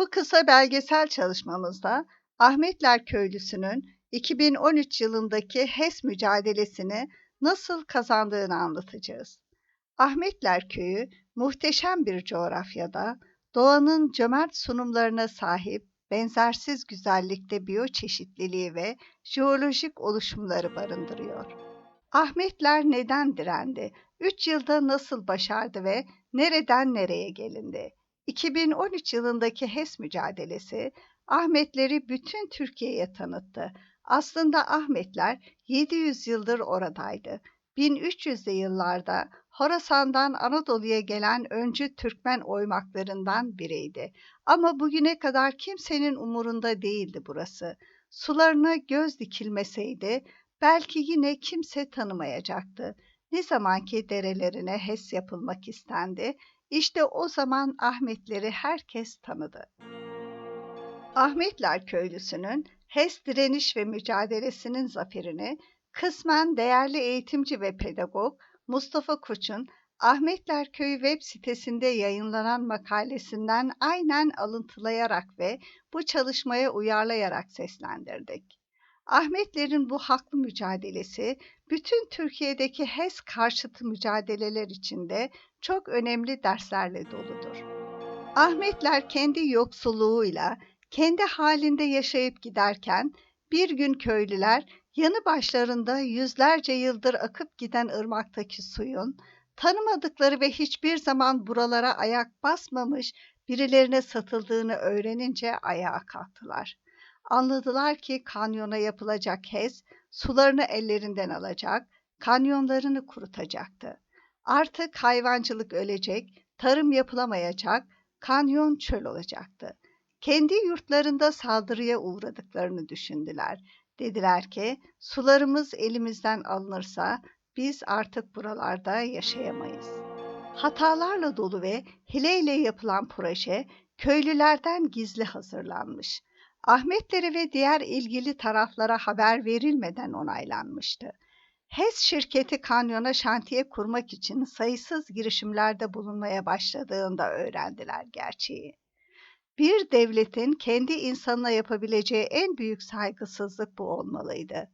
Bu kısa belgesel çalışmamızda Ahmetler Köylüsü'nün 2013 yılındaki HES mücadelesini nasıl kazandığını anlatacağız. Ahmetler Köyü muhteşem bir coğrafyada doğanın cömert sunumlarına sahip benzersiz güzellikte biyoçeşitliliği ve jeolojik oluşumları barındırıyor. Ahmetler neden direndi? 3 yılda nasıl başardı ve nereden nereye gelindi? 2013 yılındaki HES mücadelesi Ahmetleri bütün Türkiye'ye tanıttı. Aslında Ahmetler 700 yıldır oradaydı. 1300'lü yıllarda Horasan'dan Anadolu'ya gelen öncü Türkmen oymaklarından biriydi. Ama bugüne kadar kimsenin umurunda değildi burası. Sularına göz dikilmeseydi belki yine kimse tanımayacaktı. Ne zamanki derelerine HES yapılmak istendi, işte o zaman Ahmetleri herkes tanıdı. Ahmetler köylüsünün HES direniş ve mücadelesinin zaferini kısmen değerli eğitimci ve pedagog Mustafa Koç'un Ahmetler Köyü web sitesinde yayınlanan makalesinden aynen alıntılayarak ve bu çalışmaya uyarlayarak seslendirdik. Ahmetlerin bu haklı mücadelesi bütün Türkiye'deki HES karşıtı mücadeleler içinde çok önemli derslerle doludur. Ahmetler kendi yoksulluğuyla, kendi halinde yaşayıp giderken bir gün köylüler yanı başlarında yüzlerce yıldır akıp giden ırmaktaki suyun tanımadıkları ve hiçbir zaman buralara ayak basmamış birilerine satıldığını öğrenince ayağa kalktılar. Anladılar ki kanyona yapılacak HES sularını ellerinden alacak, kanyonlarını kurutacaktı. Artık hayvancılık ölecek, tarım yapılamayacak, kanyon çöl olacaktı. Kendi yurtlarında saldırıya uğradıklarını düşündüler. Dediler ki sularımız elimizden alınırsa biz artık buralarda yaşayamayız. Hatalarla dolu ve hileyle yapılan proje köylülerden gizli hazırlanmış. Ahmetlere ve diğer ilgili taraflara haber verilmeden onaylanmıştı. HES şirketi kanyona şantiye kurmak için sayısız girişimlerde bulunmaya başladığında öğrendiler gerçeği. Bir devletin kendi insanına yapabileceği en büyük saygısızlık bu olmalıydı.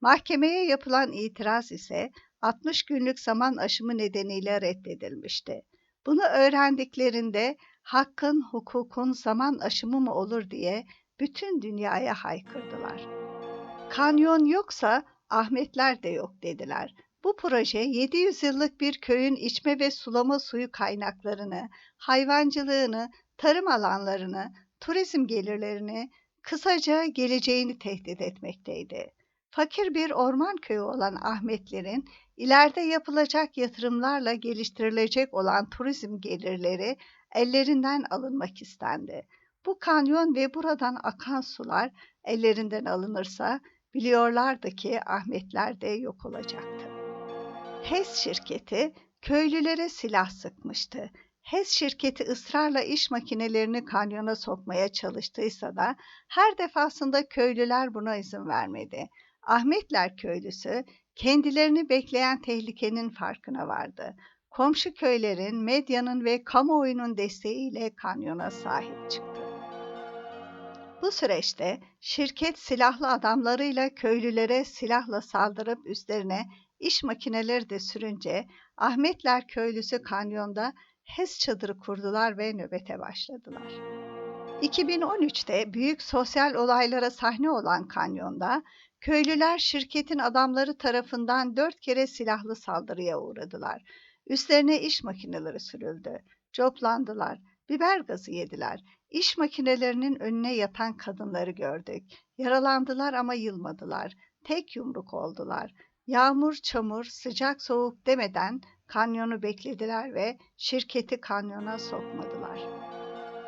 Mahkemeye yapılan itiraz ise 60 günlük zaman aşımı nedeniyle reddedilmişti. Bunu öğrendiklerinde hakkın, hukukun zaman aşımı mı olur diye bütün dünyaya haykırdılar. Kanyon yoksa Ahmetler de yok dediler. Bu proje 700 yıllık bir köyün içme ve sulama suyu kaynaklarını, hayvancılığını, tarım alanlarını, turizm gelirlerini, kısaca geleceğini tehdit etmekteydi. Fakir bir orman köyü olan Ahmetlerin ileride yapılacak yatırımlarla geliştirilecek olan turizm gelirleri ellerinden alınmak istendi. Bu kanyon ve buradan akan sular ellerinden alınırsa biliyorlardı ki Ahmetler de yok olacaktı. HES şirketi köylülere silah sıkmıştı. HES şirketi ısrarla iş makinelerini kanyona sokmaya çalıştıysa da her defasında köylüler buna izin vermedi. Ahmetler köylüsü kendilerini bekleyen tehlikenin farkına vardı. Komşu köylerin, medyanın ve kamuoyunun desteğiyle kanyona sahip çıktı. Bu süreçte şirket silahlı adamlarıyla köylülere silahla saldırıp üstlerine iş makineleri de sürünce Ahmetler köylüsü kanyonda HES çadırı kurdular ve nöbete başladılar. 2013'te büyük sosyal olaylara sahne olan kanyonda köylüler şirketin adamları tarafından dört kere silahlı saldırıya uğradılar. Üstlerine iş makineleri sürüldü. Coplandılar. Biber gazı yediler. İş makinelerinin önüne yatan kadınları gördük. Yaralandılar ama yılmadılar. Tek yumruk oldular. Yağmur, çamur, sıcak soğuk demeden kanyonu beklediler ve şirketi kanyona sokmadılar.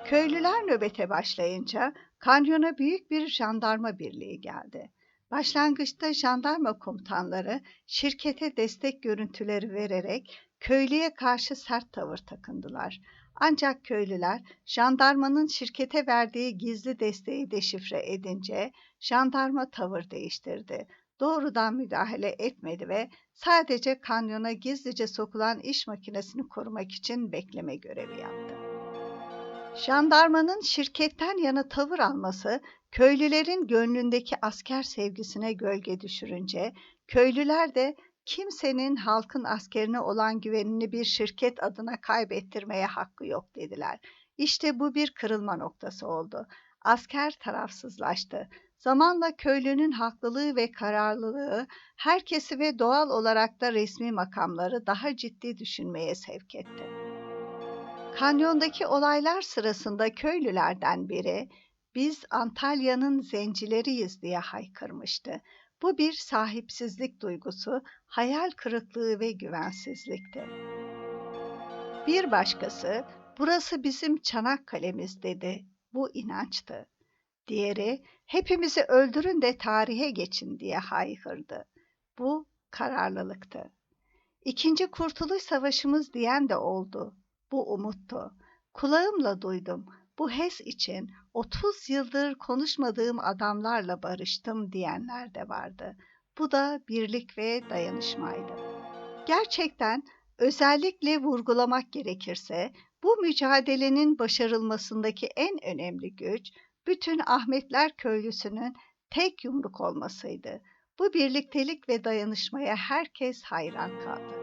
Köylüler nöbete başlayınca kanyona büyük bir jandarma birliği geldi. Başlangıçta jandarma komutanları şirkete destek görüntüleri vererek köylüye karşı sert tavır takındılar. Ancak köylüler jandarmanın şirkete verdiği gizli desteği deşifre edince jandarma tavır değiştirdi. Doğrudan müdahale etmedi ve sadece kanyona gizlice sokulan iş makinesini korumak için bekleme görevi yaptı. Jandarmanın şirketten yana tavır alması, köylülerin gönlündeki asker sevgisine gölge düşürünce, köylüler de kimsenin halkın askerine olan güvenini bir şirket adına kaybettirmeye hakkı yok dediler. İşte bu bir kırılma noktası oldu. Asker tarafsızlaştı. Zamanla köylünün haklılığı ve kararlılığı herkesi ve doğal olarak da resmi makamları daha ciddi düşünmeye sevk etti. Kanyondaki olaylar sırasında köylülerden biri biz Antalya'nın zencileriyiz diye haykırmıştı. Bu bir sahipsizlik duygusu, hayal kırıklığı ve güvensizlikti. Bir başkası, burası bizim Çanakkale'miz dedi. Bu inançtı. Diğeri, hepimizi öldürün de tarihe geçin diye haykırdı. Bu kararlılıktı. İkinci Kurtuluş Savaşımız diyen de oldu. Bu umuttu. Kulağımla duydum. Bu hes için 30 yıldır konuşmadığım adamlarla barıştım diyenler de vardı. Bu da birlik ve dayanışmaydı. Gerçekten özellikle vurgulamak gerekirse bu mücadelenin başarılmasındaki en önemli güç bütün Ahmetler köylüsünün tek yumruk olmasıydı. Bu birliktelik ve dayanışmaya herkes hayran kaldı.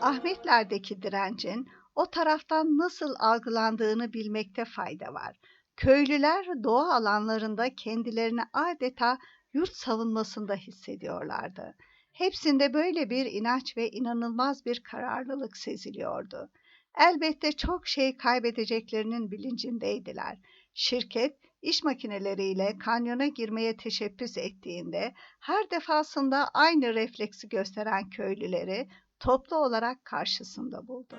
Ahmetlerdeki direncin o taraftan nasıl algılandığını bilmekte fayda var. Köylüler doğa alanlarında kendilerini adeta yurt savunmasında hissediyorlardı. Hepsinde böyle bir inanç ve inanılmaz bir kararlılık seziliyordu. Elbette çok şey kaybedeceklerinin bilincindeydiler. Şirket iş makineleriyle kanyona girmeye teşebbüs ettiğinde her defasında aynı refleksi gösteren köylüleri toplu olarak karşısında buldu.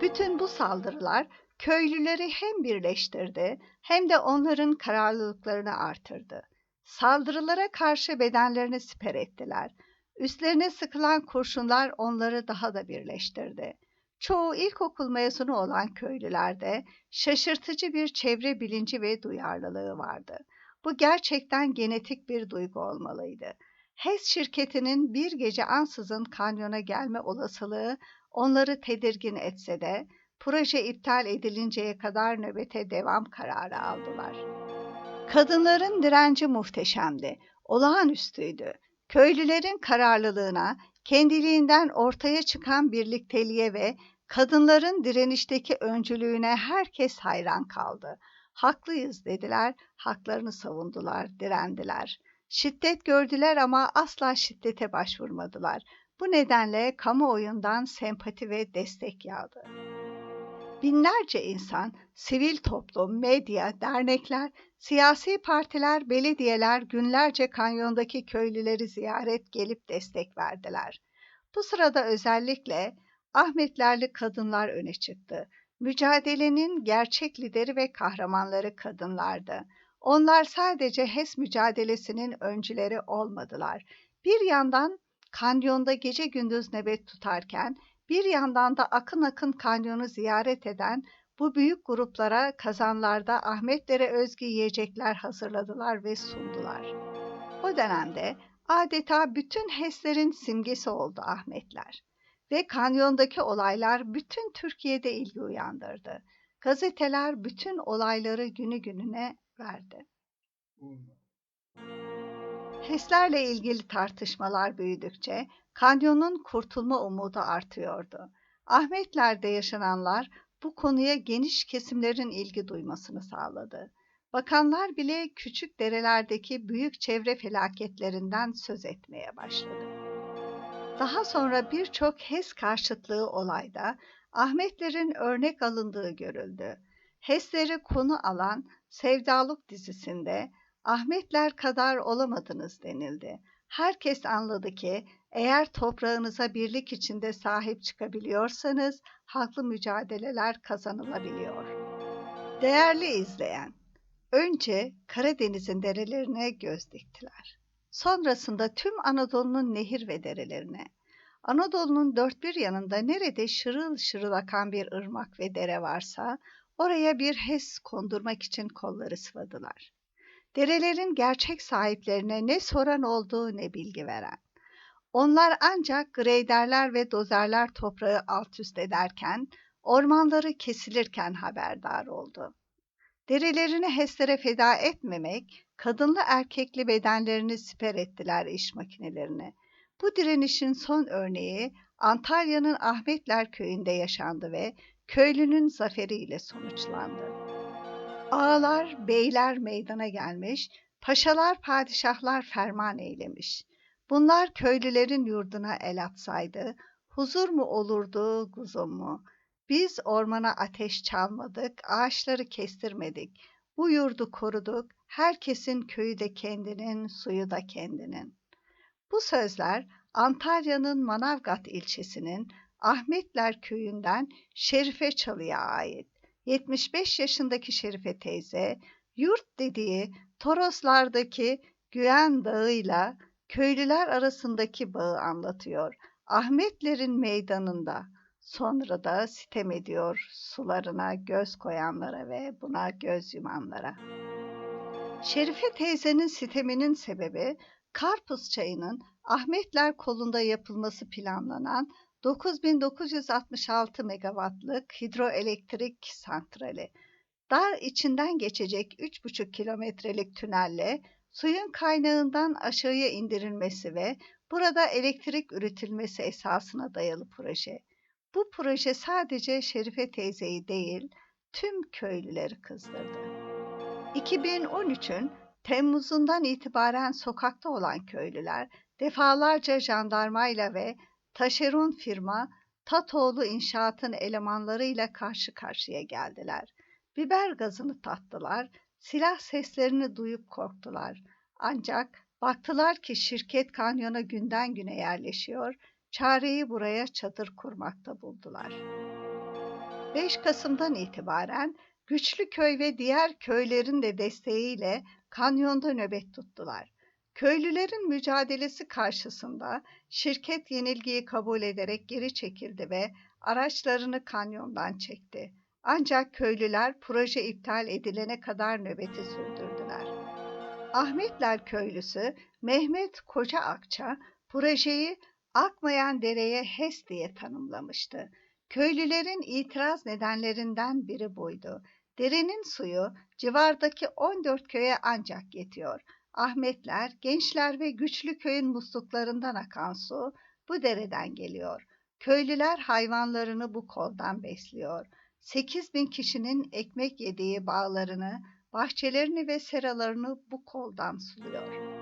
Bütün bu saldırılar köylüleri hem birleştirdi hem de onların kararlılıklarını artırdı. Saldırılara karşı bedenlerini siper ettiler. Üstlerine sıkılan kurşunlar onları daha da birleştirdi. Çoğu ilkokul mezunu olan köylülerde şaşırtıcı bir çevre bilinci ve duyarlılığı vardı. Bu gerçekten genetik bir duygu olmalıydı. HES şirketinin bir gece ansızın kanyona gelme olasılığı onları tedirgin etse de proje iptal edilinceye kadar nöbete devam kararı aldılar. Kadınların direnci muhteşemdi, olağanüstüydü. Köylülerin kararlılığına, kendiliğinden ortaya çıkan birlikteliğe ve kadınların direnişteki öncülüğüne herkes hayran kaldı. Haklıyız dediler, haklarını savundular, direndiler. Şiddet gördüler ama asla şiddete başvurmadılar. Bu nedenle kamuoyundan sempati ve destek yağdı. Binlerce insan, sivil toplum, medya, dernekler, siyasi partiler, belediyeler günlerce kanyondaki köylüleri ziyaret gelip destek verdiler. Bu sırada özellikle Ahmetlerli kadınlar öne çıktı. Mücadelenin gerçek lideri ve kahramanları kadınlardı. Onlar sadece HES mücadelesinin öncüleri olmadılar. Bir yandan kanyonda gece gündüz nöbet tutarken bir yandan da akın akın kanyonu ziyaret eden bu büyük gruplara kazanlarda Ahmetlere özgü yiyecekler hazırladılar ve sundular. O dönemde adeta bütün HES'lerin simgesi oldu Ahmetler. Ve kanyondaki olaylar bütün Türkiye'de ilgi uyandırdı. Gazeteler bütün olayları günü gününe verdi. HES'lerle ilgili tartışmalar büyüdükçe kanyonun kurtulma umudu artıyordu. Ahmetler'de yaşananlar bu konuya geniş kesimlerin ilgi duymasını sağladı. Bakanlar bile küçük derelerdeki büyük çevre felaketlerinden söz etmeye başladı. Daha sonra birçok HES karşıtlığı olayda Ahmetlerin örnek alındığı görüldü. HES'leri konu alan Sevdaluk dizisinde Ahmetler kadar olamadınız denildi. Herkes anladı ki eğer toprağınıza birlik içinde sahip çıkabiliyorsanız haklı mücadeleler kazanılabiliyor. Değerli izleyen, önce Karadeniz'in derelerine göz diktiler. Sonrasında tüm Anadolu'nun nehir ve derelerine. Anadolu'nun dört bir yanında nerede şırıl şırıl akan bir ırmak ve dere varsa oraya bir HES kondurmak için kolları sıvadılar. Derelerin gerçek sahiplerine ne soran oldu ne bilgi veren. Onlar ancak greyderler ve dozerler toprağı alt üst ederken ormanları kesilirken haberdar oldu. Derilerini HES'lere feda etmemek, kadınlı erkekli bedenlerini siper ettiler iş makinelerine. Bu direnişin son örneği Antalya'nın Ahmetler köyünde yaşandı ve köylünün zaferiyle sonuçlandı. Ağalar, beyler meydana gelmiş, paşalar, padişahlar ferman eylemiş. Bunlar köylülerin yurduna el atsaydı, huzur mu olurdu, guzum mu? Biz ormana ateş çalmadık, ağaçları kestirmedik. Bu yurdu koruduk, herkesin köyü de kendinin, suyu da kendinin. Bu sözler Antalya'nın Manavgat ilçesinin Ahmetler köyünden Şerife Çalı'ya ait. 75 yaşındaki Şerife teyze, yurt dediği Toroslardaki Güven Dağı'yla köylüler arasındaki bağı anlatıyor. Ahmetlerin meydanında sonra da sitem ediyor sularına göz koyanlara ve buna göz yumanlara. Şerife teyzenin siteminin sebebi Karpuz çayının Ahmetler kolunda yapılması planlanan 9966 megawattlık hidroelektrik santrali. Dar içinden geçecek 3,5 kilometrelik tünelle suyun kaynağından aşağıya indirilmesi ve burada elektrik üretilmesi esasına dayalı proje. Bu proje sadece Şerife teyzeyi değil, tüm köylüleri kızdırdı. 2013'ün Temmuz'undan itibaren sokakta olan köylüler defalarca jandarmayla ve taşeron firma Tatoğlu İnşaat'ın elemanlarıyla karşı karşıya geldiler. Biber gazını tattılar, silah seslerini duyup korktular. Ancak baktılar ki şirket kanyona günden güne yerleşiyor, çareyi buraya çadır kurmakta buldular. 5 Kasım'dan itibaren Güçlü köy ve diğer köylerin de desteğiyle kanyonda nöbet tuttular. Köylülerin mücadelesi karşısında şirket yenilgiyi kabul ederek geri çekildi ve araçlarını kanyondan çekti. Ancak köylüler proje iptal edilene kadar nöbeti sürdürdüler. Ahmetler köylüsü Mehmet Koca Akça projeyi akmayan dereye HES diye tanımlamıştı. Köylülerin itiraz nedenlerinden biri buydu. Derenin suyu civardaki 14 köye ancak yetiyor. Ahmetler, gençler ve güçlü köyün musluklarından akan su bu dereden geliyor. Köylüler hayvanlarını bu koldan besliyor. 8 bin kişinin ekmek yediği bağlarını, bahçelerini ve seralarını bu koldan suluyor.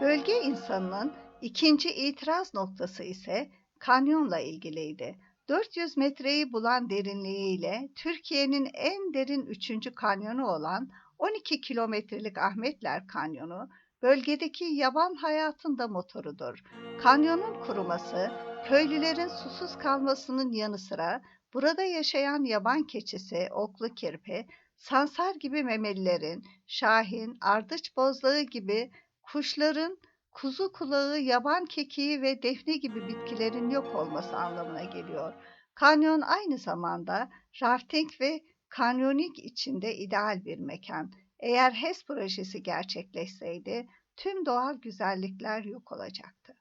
Bölge insanının ikinci itiraz noktası ise kanyonla ilgiliydi. 400 metreyi bulan derinliğiyle Türkiye'nin en derin üçüncü kanyonu olan 12 kilometrelik Ahmetler Kanyonu, bölgedeki yaban hayatında motorudur. Kanyonun kuruması, köylülerin susuz kalmasının yanı sıra burada yaşayan yaban keçisi, oklu kirpi, sansar gibi memelilerin, şahin, ardıç bozlağı gibi kuşların kuzu kulağı, yaban kekiği ve defne gibi bitkilerin yok olması anlamına geliyor. Kanyon aynı zamanda rafting ve kanyonik içinde ideal bir mekan. Eğer HES projesi gerçekleşseydi tüm doğal güzellikler yok olacaktı.